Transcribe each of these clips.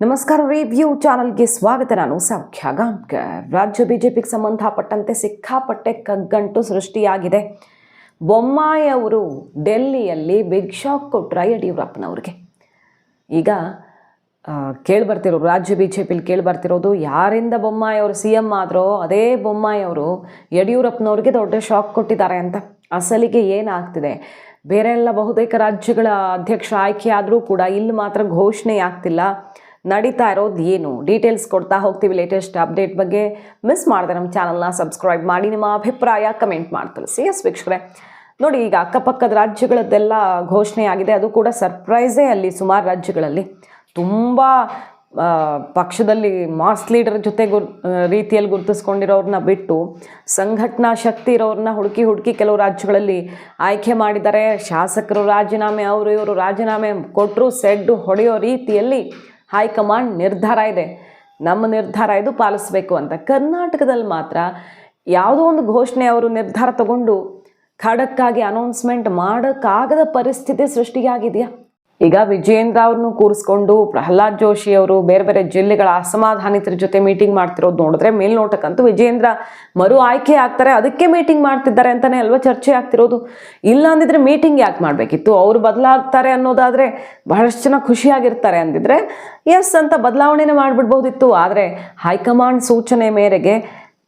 ನಮಸ್ಕಾರ ರಿವ್ಯೂ ಚಾನಲ್ಗೆ ಸ್ವಾಗತ. ನಾನು ಸೌಖ್ಯ ಗಾಂಕರ್ ರಾಜ್ಯ ಬಿಜೆಪಿಗೆ ಸಂಬಂಧಪಟ್ಟಂತೆ ಸಿಕ್ಕಾಪಟ್ಟೆ ಕಗ್ಗಂಟು ಸೃಷ್ಟಿಯಾಗಿದೆ. ಬೊಮ್ಮಾಯಿ ಅವರು ಡೆಲ್ಲಿಯಲ್ಲಿ ಬಿಗ್ ಶಾಕ್ ಕೊಟ್ರ ಯಡಿಯೂರಪ್ಪನವ್ರಿಗೆ. ಈಗ ಕೇಳಿಬರ್ತಿರೋ ರಾಜ್ಯ ಬಿ ಜೆ ಪಿಲಿ ಕೇಳಿಬರ್ತಿರೋದು ಯಾರಿಂದ ಬೊಮ್ಮಾಯಿ ಅವರು ಸಿ ಎಂ ಆದರೋ, ಅದೇ ಬೊಮ್ಮಾಯಿ ಅವರು ಯಡಿಯೂರಪ್ಪನವ್ರಿಗೆ ದೊಡ್ಡ ಶಾಕ್ ಕೊಟ್ಟಿದ್ದಾರೆ ಅಂತ. ಅಸಲಿಗೆ ಏನಾಗ್ತಿದೆ? ಬೇರೆ ಎಲ್ಲ ಬಹುತೇಕ ರಾಜ್ಯಗಳ ಅಧ್ಯಕ್ಷ ಆಯ್ಕೆ ಆದರೂ ಕೂಡ ಇಲ್ಲಿ ಮಾತ್ರ ಘೋಷಣೆ ಆಗ್ತಿಲ್ಲ ನಡೀತಾ ಇರೋದು ಏನು? ಡೀಟೇಲ್ಸ್ ಕೊಡ್ತಾ ಹೋಗ್ತೀವಿ ಲೇಟೆಸ್ಟ್ ಅಪ್ಡೇಟ್ ಬಗ್ಗೆ. ಮಿಸ್ ಮಾಡಿದೆ ನಮ್ಮ ಚಾನಲ್ನ ಸಬ್ಸ್ಕ್ರೈಬ್ ಮಾಡಿ. ನಿಮ್ಮ ಅಭಿಪ್ರಾಯ ಕಮೆಂಟ್ ಮಾಡಿ ಸಿ ಎಸ್ ವೀಕ್ಷಕರೇ. ನೋಡಿ, ಈಗ ಅಕ್ಕಪಕ್ಕದ ರಾಜ್ಯಗಳದ್ದೆಲ್ಲ ಘೋಷಣೆ ಆಗಿದೆ ಅದು ಕೂಡ ಸರ್ಪ್ರೈಸೇ ಅಲ್ಲಿ ಸುಮಾರು ರಾಜ್ಯಗಳಲ್ಲಿ. ತುಂಬ ಪಕ್ಷದಲ್ಲಿ ಮಾಸ್ ಲೀಡರ್ ಜೊತೆ ಗುರ್ ರೀತಿಯಲ್ಲಿ ಗುರುತಿಸ್ಕೊಂಡಿರೋರನ್ನ ಬಿಟ್ಟು ಸಂಘಟನಾ ಶಕ್ತಿ ಇರೋರನ್ನ ಹುಡುಕಿ ಹುಡುಕಿ ಕೆಲವು ರಾಜ್ಯಗಳಲ್ಲಿ ಆಯ್ಕೆ ಮಾಡಿದ್ದಾರೆ. ಶಾಸಕರು ರಾಜೀನಾಮೆ, ಅವರು ಇವರು ರಾಜೀನಾಮೆ ಕೊಟ್ಟರು ಸೆಡ್ಡು ಹೊಡೆಯೋ ರೀತಿಯಲ್ಲಿ ಹೈಕಮಾಂಡ್ ನಿರ್ಧಾರ ಇದೆ. ನಮ್ಮ ನಿರ್ಧಾರ ಇದು ಪಾಲಿಸಬೇಕು ಅಂತ. ಕರ್ನಾಟಕದಲ್ಲಿ ಮಾತ್ರ ಯಾವುದೋ ಒಂದು ಘೋಷಣೆ ಅವರು ನಿರ್ಧಾರ ತಗೊಂಡು ಖಡಕ್ಕಾಗಿ ಅನೌನ್ಸ್ಮೆಂಟ್ ಮಾಡೋಕ್ಕಾಗದ ಪರಿಸ್ಥಿತಿ ಸೃಷ್ಟಿಯಾಗಿದೆಯಾ? ಈಗ ವಿಜಯೇಂದ್ರ ಅವ್ರನ್ನು ಕೂರಿಸ್ಕೊಂಡು ಪ್ರಹ್ಲಾದ್ ಜೋಶಿ ಅವರು ಬೇರೆ ಬೇರೆ ಜಿಲ್ಲೆಗಳ ಅಸಮಾಧಾನಿತರ ಜೊತೆ ಮೀಟಿಂಗ್ ಮಾಡ್ತಿರೋದು ನೋಡಿದ್ರೆ ಮೇಲ್ನೋಟಕ್ಕಂತೂ ವಿಜಯೇಂದ್ರ ಮರು ಆಯ್ಕೆ ಆಗ್ತಾರೆ, ಅದಕ್ಕೆ ಮೀಟಿಂಗ್ ಮಾಡ್ತಿದ್ದಾರೆ ಅಂತಾನೆ ಅಲ್ವಾ ಚರ್ಚೆ ಆಗ್ತಿರೋದು? ಇಲ್ಲ ಅಂದಿದ್ರೆ ಮೀಟಿಂಗ್ ಯಾಕೆ ಮಾಡಬೇಕಿತ್ತು? ಅವ್ರು ಬದಲಾಗ್ತಾರೆ ಅನ್ನೋದಾದ್ರೆ ಬಹಳಷ್ಟು ಜನ ಖುಷಿಯಾಗಿರ್ತಾರೆ ಅಂದಿದ್ರೆ ಎಸ್ ಅಂತ ಬದಲಾವಣೆನೇ ಮಾಡಿಬಿಡ್ಬೋದಿತ್ತು. ಆದರೆ ಹೈಕಮಾಂಡ್ ಸೂಚನೆ ಮೇರೆಗೆ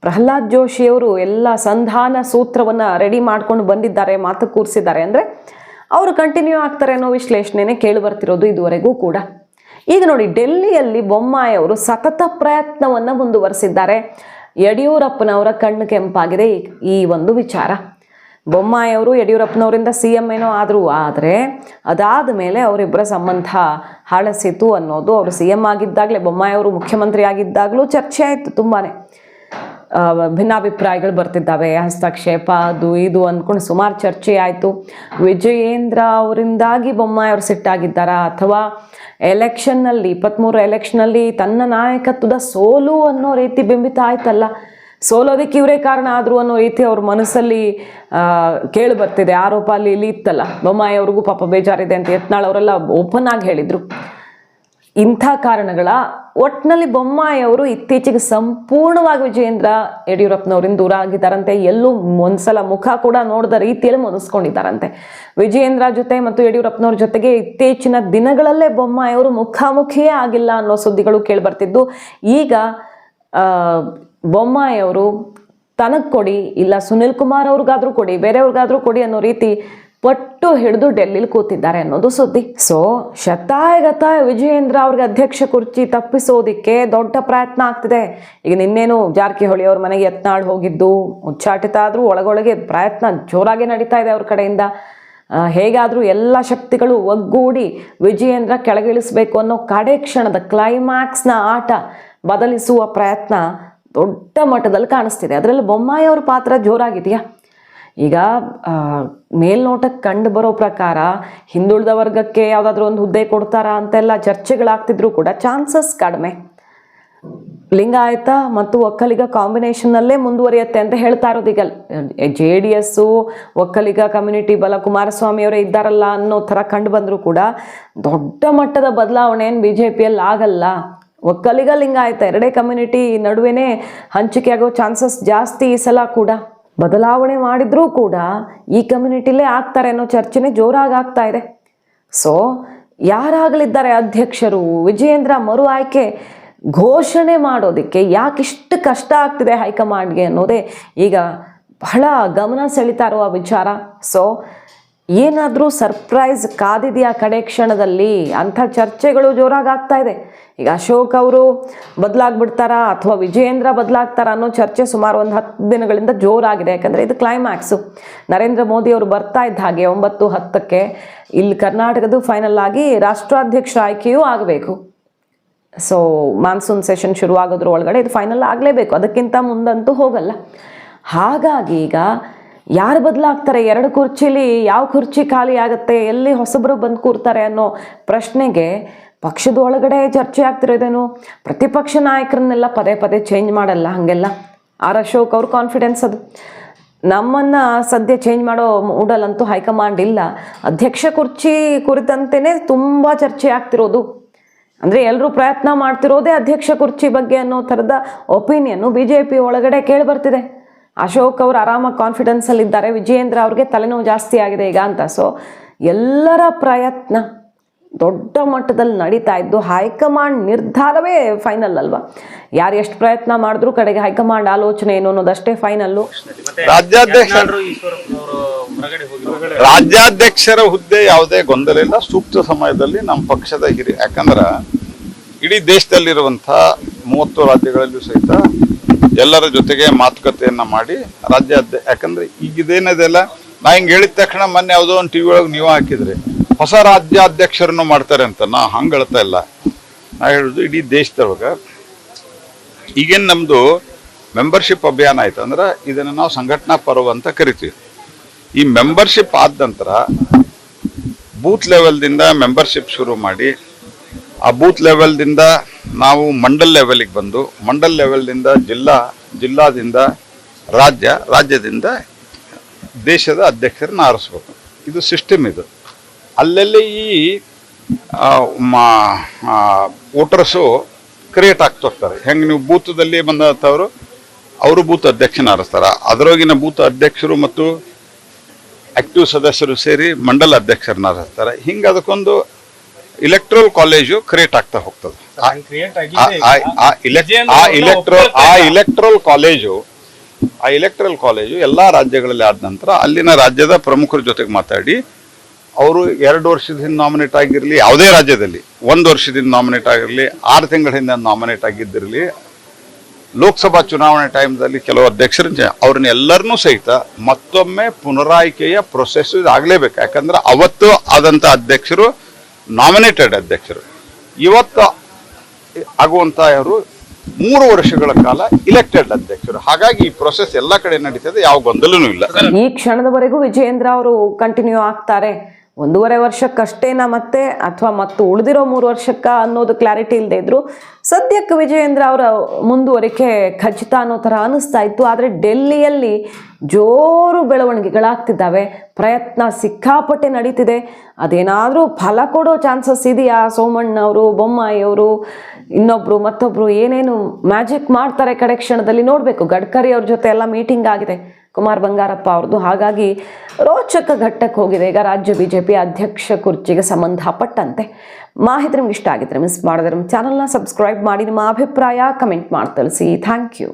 ಪ್ರಹ್ಲಾದ್ ಜೋಶಿಯವರು ಎಲ್ಲ ಸಂಧಾನ ಸೂತ್ರವನ್ನು ರೆಡಿ ಮಾಡ್ಕೊಂಡು ಬಂದಿದ್ದಾರೆ, ಮಾತು ಕೂರಿಸಿದ್ದಾರೆ ಅಂದರೆ ಅವರು ಕಂಟಿನ್ಯೂ ಆಗ್ತಾರೆ ಅನ್ನೋ ವಿಶ್ಲೇಷಣೆನೇ ಕೇಳಿ ಬರ್ತಿರೋದು ಇದುವರೆಗೂ ಕೂಡ. ಈಗ ನೋಡಿ, ಡೆಲ್ಲಿಯಲ್ಲಿ ಬೊಮ್ಮಾಯಿ ಅವರು ಸತತ ಪ್ರಯತ್ನವನ್ನು ಮುಂದುವರೆಸಿದ್ದಾರೆ. ಯಡಿಯೂರಪ್ಪನವರ ಕಣ್ಣು ಕೆಂಪಾಗಿದೆ ಈ- ಒಂದು ವಿಚಾರ. ಬೊಮ್ಮಾಯಿ ಅವರು ಯಡಿಯೂರಪ್ಪನವರಿಂದ ಸಿ ಎಂ ಏನೋ ಆದರೂ ಆದರೆ ಅದಾದ ಮೇಲೆ ಅವರಿಬ್ಬರ ಸಂಬಂಧ ಹಳಸಿತು ಅನ್ನೋದು ಅವರು ಸಿ ಎಂ ಆಗಿದ್ದಾಗಲೇ, ಬೊಮ್ಮಾಯಿ ಅವರು ಮುಖ್ಯಮಂತ್ರಿ ಆಗಿದ್ದಾಗಲೂ ಚರ್ಚೆ ಆಯಿತು ತುಂಬಾ ಭಿನ್ನಾಭಿಪ್ರಾಯಗಳು ಬರ್ತಿದ್ದಾವೆ. ಹಸ್ತಕ್ಷೇಪ, ಅದು ಇದು ಅಂದ್ಕೊಂಡು ಸುಮಾರು ಚರ್ಚೆ ಆಯಿತು. ವಿಜಯೇಂದ್ರ ಅವರಿಂದಾಗಿ ಬೊಮ್ಮಾಯಿ ಅವರು ಸಿಟ್ಟಾಗಿದ್ದಾರಾ ಅಥವಾ ಎಲೆಕ್ಷನ್ನಲ್ಲಿ ಇಪ್ಪತ್ತ್ಮೂರು ಎಲೆಕ್ಷನಲ್ಲಿ ತನ್ನ ನಾಯಕತ್ವದ ಸೋಲು ಅನ್ನೋ ರೀತಿ ಬಿಂಬಿತ ಆಯ್ತಲ್ಲ? ಸೋಲೋದಕ್ಕೆ ಇವರೇ ಕಾರಣ ಆದರು ಅನ್ನೋ ರೀತಿ ಅವ್ರ ಮನಸ್ಸಲ್ಲಿ ಕೇಳಿ ಬರ್ತಿದೆ. ಆರೋಪ ಅಲ್ಲಿ ಇಲ್ಲಿ ಇತ್ತಲ್ಲ. ಬೊಮ್ಮಾಯಿ ಅವ್ರಿಗೂ ಪಾಪ ಬೇಜಾರಿದೆ ಅಂತ ಯತ್ನಾಳ್ ಅವರೆಲ್ಲ ಓಪನ್ ಆಗಿ ಹೇಳಿದರು. ಇಂಥ ಕಾರಣಗಳ ಒಟ್ಟಿನಲ್ಲಿ ಬೊಮ್ಮಾಯಿ ಅವರು ಇತ್ತೀಚೆಗೆ ಸಂಪೂರ್ಣವಾಗಿ ವಿಜಯೇಂದ್ರ ಯಡಿಯೂರಪ್ಪನವರಿಂದ ದೂರ ಆಗಿದ್ದಾರಂತೆ. ಎಲ್ಲೂ ಒಂದ್ಸಲ ಮುಖ ಕೂಡ ನೋಡಿದ ರೀತಿಯಲ್ಲಿ ಮುನಿಸ್ಕೊಂಡಿದ್ದಾರಂತೆ. ವಿಜಯೇಂದ್ರ ಜೊತೆ ಮತ್ತು ಯಡಿಯೂರಪ್ಪನವ್ರ ಜೊತೆಗೆ ಇತ್ತೀಚಿನ ದಿನಗಳಲ್ಲೇ ಬೊಮ್ಮಾಯಿ ಅವರು ಮುಖಾಮುಖಿಯೇ ಆಗಿಲ್ಲ ಅನ್ನೋ ಸುದ್ದಿಗಳು ಕೇಳಿಬರ್ತಿದ್ದು. ಈಗ ಬೊಮ್ಮಾಯಿಯವರು ತನಗೆ ಕೊಡಿ, ಇಲ್ಲ ಸುನಿಲ್ ಕುಮಾರ್ ಅವ್ರಿಗಾದ್ರೂ ಕೊಡಿ, ಬೇರೆಯವ್ರಿಗಾದ್ರೂ ಕೊಡಿ ಅನ್ನೋ ರೀತಿ ಪಟ್ಟು ಹಿಡಿದು ಡೆಲ್ಲಿಲಿ ಕೂತಿದ್ದಾರೆ ಅನ್ನೋದು ಸುದ್ದಿ. ಸೊ ಶತಾಯಗತಾಯ ವಿಜಯೇಂದ್ರ ಅವ್ರಿಗೆ ಅಧ್ಯಕ್ಷ ಕುರ್ಚಿ ತಪ್ಪಿಸೋದಿಕ್ಕೆ ದೊಡ್ಡ ಪ್ರಯತ್ನ ಆಗ್ತಿದೆ. ಈಗ ನಿನ್ನೇನು ಜಾರಕಿಹೊಳಿ ಅವ್ರ ಮನೆಗೆ ಯತ್ನಾಳ್ ಹೋಗಿದ್ದು, ಉಚ್ಚಾಟಿತ ಆದರೂ ಒಳಗೊಳಗೆ ಪ್ರಯತ್ನ ಜೋರಾಗಿ ನಡೀತಾ ಇದೆ ಅವ್ರ ಕಡೆಯಿಂದ. ಹೇಗಾದರೂ ಎಲ್ಲ ಶಕ್ತಿಗಳು ಒಗ್ಗೂಡಿ ವಿಜಯೇಂದ್ರ ಕೆಳಗಿಳಿಸಬೇಕು ಅನ್ನೋ ಕಡೆ ಕ್ಷಣದ ಕ್ಲೈಮ್ಯಾಕ್ಸ್ನ ಆಟ ಬದಲಿಸುವ ಪ್ರಯತ್ನ ದೊಡ್ಡ ಮಟ್ಟದಲ್ಲಿ ಕಾಣಿಸ್ತಿದೆ. ಅದರಲ್ಲಿ ಬೊಮ್ಮಾಯಿ ಅವ್ರ ಪಾತ್ರ ಜೋರಾಗಿದೆಯಾ? ಈಗ ಮೇಲ್ನೋಟಕ್ಕೆ ಕಂಡು ಬರೋ ಪ್ರಕಾರ ಹಿಂದುಳಿದ ವರ್ಗಕ್ಕೆ ಯಾವುದಾದ್ರೂ ಒಂದು ಹುದ್ದೆ ಕೊಡ್ತಾರಾ ಅಂತೆಲ್ಲ ಚರ್ಚೆಗಳಾಗ್ತಿದ್ರು ಕೂಡ ಚಾನ್ಸಸ್ ಕಡಿಮೆ. ಲಿಂಗಾಯತ ಮತ್ತು ಒಕ್ಕಲಿಗ ಕಾಂಬಿನೇಷನ್ನಲ್ಲೇ ಮುಂದುವರಿಯುತ್ತೆ ಅಂತ ಹೇಳ್ತಾ ಇರೋದು ಈಗ. J D S Vokkaliga community ಬಲ ಕುಮಾರಸ್ವಾಮಿ ಅವರೇ ಇದ್ದಾರಲ್ಲ ಅನ್ನೋ ಥರ ಕಂಡು ಬಂದರೂ ಕೂಡ ದೊಡ್ಡ ಮಟ್ಟದ ಬದಲಾವಣೆ ಏನು ಬಿ ಜೆ ಪಿಯಲ್ಲಿ ಆಗಲ್ಲ. ಒಕ್ಕಲಿಗ, ಲಿಂಗಾಯತ ಎರಡೇ ಕಮ್ಯುನಿಟಿ ನಡುವೆನೇ ಹಂಚಿಕೆ ಆಗೋ ಚಾನ್ಸಸ್ ಜಾಸ್ತಿ ಈ ಸಲ ಕೂಡ. ಬದಲಾವಣೆ ಮಾಡಿದ್ರೂ ಕೂಡ ಈ ಕಮ್ಯುನಿಟಿಲೇ ಆಗ್ತಾರೆ ಅನ್ನೋ ಚರ್ಚೆನೇ ಜೋರಾಗಿ ಆಗ್ತಾ ಇದೆ. ಸೊ ಯಾರಾಗಲಿದ್ದಾರೆ ಅಧ್ಯಕ್ಷರು? ವಿಜಯೇಂದ್ರ ಮರು ಆಯ್ಕೆ ಘೋಷಣೆ ಮಾಡೋದಕ್ಕೆ ಯಾಕಿಷ್ಟು ಕಷ್ಟ ಆಗ್ತಿದೆ ಹೈಕಮಾಂಡ್ಗೆ ಅನ್ನೋದೇ ಈಗ ಬಹಳ ಗಮನ ಸೆಳೀತಾ ಇರುವ ವಿಚಾರ. ಸೊ ಏನಾದರೂ ಸರ್ಪ್ರೈಸ್ ಕಾದಿದೆಯಾ ಕಡೆ ಕ್ಷಣದಲ್ಲಿ? ಅಂಥ ಚರ್ಚೆಗಳು ಜೋರಾಗಿ ಆಗ್ತಾ ಇದೆ. ಈಗ ಅಶೋಕ್ ಅವರು ಬದಲಾಗ್ಬಿಡ್ತಾರಾ ಅಥವಾ ವಿಜಯೇಂದ್ರ ಬದಲಾಗ್ತಾರಾ ಅನ್ನೋ ಚರ್ಚೆ ಸುಮಾರು ಒಂದು ಹತ್ತು ದಿನಗಳಿಂದ ಜೋರಾಗಿದೆ. ಯಾಕಂದರೆ ಇದು ಕ್ಲೈಮ್ಯಾಕ್ಸು ನರೇಂದ್ರ ಮೋದಿ ಅವರು ಬರ್ತಾ ಇದ್ದ ಹಾಗೆ ಒಂಬತ್ತು ಹತ್ತಕ್ಕೆ ಇಲ್ಲಿ ಕರ್ನಾಟಕದ್ದು ಫೈನಲ್ ಆಗಿ ರಾಷ್ಟ್ರಾಧ್ಯಕ್ಷ ಆಯ್ಕೆಯೂ ಆಗಬೇಕು. ಸೊ ಮಾನ್ಸೂನ್ ಸೆಷನ್ ಶುರುವಾಗೋದ್ರ ಒಳಗಡೆ ಇದು ಫೈನಲ್ ಆಗಲೇಬೇಕು. ಅದಕ್ಕಿಂತ ಮುಂದಂತೂ ಹೋಗಲ್ಲ. ಹಾಗಾಗಿ ಈಗ ಯಾರು ಬದಲಾಗ್ತಾರೆ? ಎರಡು ಕುರ್ಚಿಲಿ ಯಾವ ಕುರ್ಚಿ ಖಾಲಿ ಆಗುತ್ತೆ? ಎಲ್ಲಿ ಹೊಸಬರು ಬಂದು ಕೂರ್ತಾರೆ ಅನ್ನೋ ಪ್ರಶ್ನೆಗೆ ಪಕ್ಷದ ಒಳಗಡೆ ಚರ್ಚೆ ಆಗ್ತಿರೋದೇನು? ಪ್ರತಿಪಕ್ಷ ನಾಯಕರನ್ನೆಲ್ಲ ಪದೇ ಪದೇ ಚೇಂಜ್ ಮಾಡಲ್ಲ ಹಾಗೆಲ್ಲ? ಆರ್ ಅಶೋಕ್ ಅವ್ರ ಕಾನ್ಫಿಡೆನ್ಸ್ ಅದು. ನಮ್ಮನ್ನು ಸದ್ಯ ಚೇಂಜ್ ಮಾಡೋ ಮೂಡಲ್ಲಂತೂ ಹೈಕಮಾಂಡ್ ಇಲ್ಲ. ಅಧ್ಯಕ್ಷ ಕುರ್ಚಿ ಕುರಿತಂತೆಯೇ ತುಂಬ ಚರ್ಚೆ ಆಗ್ತಿರೋದು. ಅಂದರೆ ಎಲ್ಲರೂ ಪ್ರಯತ್ನ ಮಾಡ್ತಿರೋದೇ ಅಧ್ಯಕ್ಷ ಕುರ್ಚಿ ಬಗ್ಗೆ ಅನ್ನೋ ಥರದ ಒಪಿನಿಯನ್ನು ಬಿ ಜೆ ಪಿ ಒಳಗಡೆ ಕೇಳಿಬರ್ತಿದೆ. ಅಶೋಕ್ ಅವರು ಆರಾಮಾಗಿ ಕಾನ್ಫಿಡೆನ್ಸಲ್ಲಿದ್ದಾರೆ ವಿಜಯೇಂದ್ರ ಅವ್ರಿಗೆ ತಲೆನೋವು ಜಾಸ್ತಿ ಆಗಿದೆ ಈಗ ಅಂತ. ಸೊ ಎಲ್ಲರ ಪ್ರಯತ್ನ ದೊಡ್ಡ ಮಟ್ಟದಲ್ಲಿ ನಡೀತಾ ಇದ್ದು ಹೈಕಮಾಂಡ್ ನಿರ್ಧಾರವೇ ಫೈನಲ್ ಅಲ್ವಾ? ಯಾರು ಎಷ್ಟು ಪ್ರಯತ್ನ ಮಾಡಿದ್ರು ಕಡೆಗೆ ಹೈಕಮಾಂಡ್ ಆಲೋಚನೆ ಏನು ಅನ್ನೋದಷ್ಟೇ ಫೈನಲ್ ರಾಜ್ಯಾಧ್ಯಕ್ಷ ರಾಜ್ಯಾಧ್ಯಕ್ಷರ ಹುದ್ದೆ ಯಾವುದೇ ಗೊಂದಲ ಇಲ್ಲ. ಸೂಕ್ತ ಸಮಯದಲ್ಲಿ ನಮ್ಮ ಪಕ್ಷದ ಹಿರಿಯ ಯಾಕಂದ್ರ ಇಡೀ ದೇಶದಲ್ಲಿರುವಂತಹ ಮೂವತ್ತು ರಾಜ್ಯಗಳಲ್ಲೂ ಸಹಿತ ಎಲ್ಲರ ಜೊತೆಗೆ ಮಾತುಕತೆಯನ್ನ ಮಾಡಿ ರಾಜ್ಯ ಯಾಕಂದ್ರೆ ಈಗ ಇದೇನದೆಲ್ಲ ನಾ ಹಿಂಗೆ ಹೇಳಿದ ತಕ್ಷಣ ಮೊನ್ನೆ ಯಾವುದೋ ಒಂದು ಟಿವಿ ಒಳಗೆ ನೀವು ಹಾಕಿದ್ರಿ ಹೊಸ ರಾಜ್ಯಾಧ್ಯಕ್ಷರನ್ನು ಮಾಡ್ತಾರೆ ಅಂತ, ನಾ ಹಂಗೆ ಹೇಳ್ತಾ ಇಲ್ಲ. ನಾ ಹೇಳುದು ಇಡೀ ದೇಶದೊಳಗೆ ಈಗೇನು ನಮ್ಮದು ಮೆಂಬರ್ಶಿಪ್ ಅಭಿಯಾನ ಆಯ್ತು ಅಂದ್ರೆ ಇದನ್ನು ನಾವು ಸಂಘಟನಾ ಪರ್ವ ಅಂತ ಕರಿತೀವಿ. ಈ ಮೆಂಬರ್ಶಿಪ್ ಆದ ನಂತರ ಬೂತ್ ಲೆವೆಲ್ದಿಂದ ಮೆಂಬರ್ಶಿಪ್ ಶುರು ಮಾಡಿ, ಆ ಬೂತ್ ಲೆವೆಲ್ದಿಂದ ನಾವು ಮಂಡಲ್ ಲೆವೆಲಿಗೆ ಬಂದು ಮಂಡಲ್ ಲೆವೆಲ್ನಿಂದ ಜಿಲ್ಲಾ, ಜಿಲ್ಲಾದಿಂದ ರಾಜ್ಯ, ರಾಜ್ಯದಿಂದ ದೇಶದ ಅಧ್ಯಕ್ಷರನ್ನ ಆರಿಸ್ಬೇಕು. ಇದು ಸಿಸ್ಟಮ್ ಇದು. ಅಲ್ಲಲ್ಲಿ ಈ ವೋಟರ್ಸು ಕ್ರಿಯೇಟ್ ಆಗ್ತಾ ಹೋಗ್ತಾರೆ. ಹೆಂಗೆ ನೀವು ಬೂತದಲ್ಲಿ ಬಂದಂಥವ್ರು, ಅವರು ಬೂತ್ ಅಧ್ಯಕ್ಷನ ಆರಿಸ್ತಾರೆ. ಅದರೊಳಗಿನ ಬೂತ್ ಅಧ್ಯಕ್ಷರು ಮತ್ತು ಆಕ್ಟಿವ್ ಸದಸ್ಯರು ಸೇರಿ ಮಂಡಲ ಅಧ್ಯಕ್ಷರನ್ನ ಆರಿಸ್ತಾರೆ. ಹಿಂಗೆ ಅದಕ್ಕೊಂದು ಇಲೆಕ್ಟ್ರಲ್ ಕಾಲೇಜು ಕ್ರಿಯೇಟ್ ಆಗ್ತಾ ಹೋಗ್ತದೆ. ಆ- ಇಲೆಕ್ಟ್ರಲ್ ಆ ಇಲೆಕ್- ಆ ಇಲೆಕ್ಟ್ರಲ್ ಕಾಲೇಜು ಆ ಇಲೆಕ್ಟ್ರಲ್ ಕಾಲೇಜು ಎಲ್ಲಾ ರಾಜ್ಯಗಳಲ್ಲಿ ಆದ ನಂತರ ಅಲ್ಲಿನ ರಾಜ್ಯದ ಪ್ರಮುಖರ ಜೊತೆಗೆ ಮಾತಾಡಿ ಅವರು ಎರಡು ವರ್ಷದ ಹಿಂದೆ ನಾಮಿನೇಟ್ ಆಗಿರಲಿ ಯಾವುದೇ ರಾಜ್ಯದಲ್ಲಿ ಒಂದು ವರ್ಷದಿಂದ ನಾಮಿನೇಟ್ ಆಗಿರಲಿ ಆರು ತಿಂಗಳ ಹಿಂದೆ ನಾಮಿನೇಟ್ ಆಗಿದ್ದಿರಲಿ ಲೋಕಸಭಾ ಚುನಾವಣೆ ಟೈಮ್ದಲ್ಲಿ ಕೆಲವು ಅಧ್ಯಕ್ಷರ ಅವ್ರನ್ನ ಎಲ್ಲರನ್ನೂ ಸಹಿತ ಮತ್ತೊಮ್ಮೆ ಪುನರಾಯ್ಕೆಯ ಪ್ರೊಸೆಸ್ ಆಗಲೇಬೇಕು. ಯಾಕಂದ್ರೆ ಅವತ್ತು ಆದಂಥ ಅಧ್ಯಕ್ಷರು ನಾಮಿನೇಟೆಡ್ ಅಧ್ಯಕ್ಷರು. ಇವತ್ತು ಆಗುವಂತ ಅವರು ಮೂರು ವರ್ಷಗಳ ಕಾಲ ಇಲೆಕ್ಟೆಡ್ ಅಧ್ಯಕ್ಷರು. ಹಾಗಾಗಿ ಈ ಪ್ರೊಸೆಸ್ ಎಲ್ಲ ಕಡೆ ನಡೀತದೆ, ಯಾವ ಗೊಂದಲನೂ ಇಲ್ಲ. ಈ ಕ್ಷಣದವರೆಗೂ ವಿಜಯೇಂದ್ರ ಅವರು ಕಂಟಿನ್ಯೂ ಆಗ್ತಾರೆ. ಒಂದೂವರೆ ವರ್ಷಕ್ಕಷ್ಟೇನ ಮತ್ತೆ ಅಥವಾ ಮತ್ತು ಉಳಿದಿರೋ ಮೂರು ವರ್ಷಕ್ಕ ಅನ್ನೋದು ಕ್ಲಾರಿಟಿ ಇಲ್ಲದೆ ಇದ್ರು ಸದ್ಯಕ್ಕೆ ವಿಜಯೇಂದ್ರ ಅವರ ಮುಂದುವರಿಕೆ ಖಚಿತ ಅನ್ನೋ ಥರ ಅನಿಸ್ತಾ ಇತ್ತು. ಆದರೆ ಡೆಲ್ಲಿಯಲ್ಲಿ ಜೋರು ಬೆಳವಣಿಗೆಗಳಾಗ್ತಿದ್ದಾವೆ. ಪ್ರಯತ್ನ ಸಿಕ್ಕಾಪಟ್ಟೆ ನಡೀತಿದೆ. ಅದೇನಾದರೂ ಫಲ ಕೊಡೋ ಚಾನ್ಸಸ್ ಇದೆಯಾ ಸೋಮಣ್ಣ ಅವರು ಬೊಮ್ಮಾಯಿ ಅವರು ಇನ್ನೊಬ್ರು ಮತ್ತೊಬ್ರು ಏನೇನು ಮ್ಯಾಜಿಕ್ ಮಾಡ್ತಾರೆ ಕಡೆ ಕ್ಷಣದಲ್ಲಿ ನೋಡಬೇಕು. ಗಡ್ಕರಿ ಅವ್ರ ಜೊತೆ ಎಲ್ಲ ಮೀಟಿಂಗ್ ಆಗಿದೆ. ಕುಮಾರ್ ಬಂಗಾರಪ್ಪ ಅವ್ರದ್ದು ಹಾಗಾಗಿ ರೋಚಕ ಘಟ್ಟಕ್ಕೆ ಹೋಗಿದೆ. ಈಗ ರಾಜ್ಯ ಬಿಜೆಪಿ ಅಧ್ಯಕ್ಷ ಕುರ್ಚಿಗೆ ಸಂಬಂಧಪಟ್ಟಂತೆ ಮಾಹಿತಿ ನಿಮ್ಗೆ ಇಷ್ಟ ಆಗಿದ್ರೆ ಮಿಸ್ ಮಾಡಿದ್ರೆ ನಮ್ಮ ಚಾನಲ್ನ ಸಬ್ಸ್ಕ್ರೈಬ್ ಮಾಡಿ. ನಿಮ್ಮ ಅಭಿಪ್ರಾಯ ಕಮೆಂಟ್ ಮಾಡಿ ತಿಳಿಸಿ. Thank you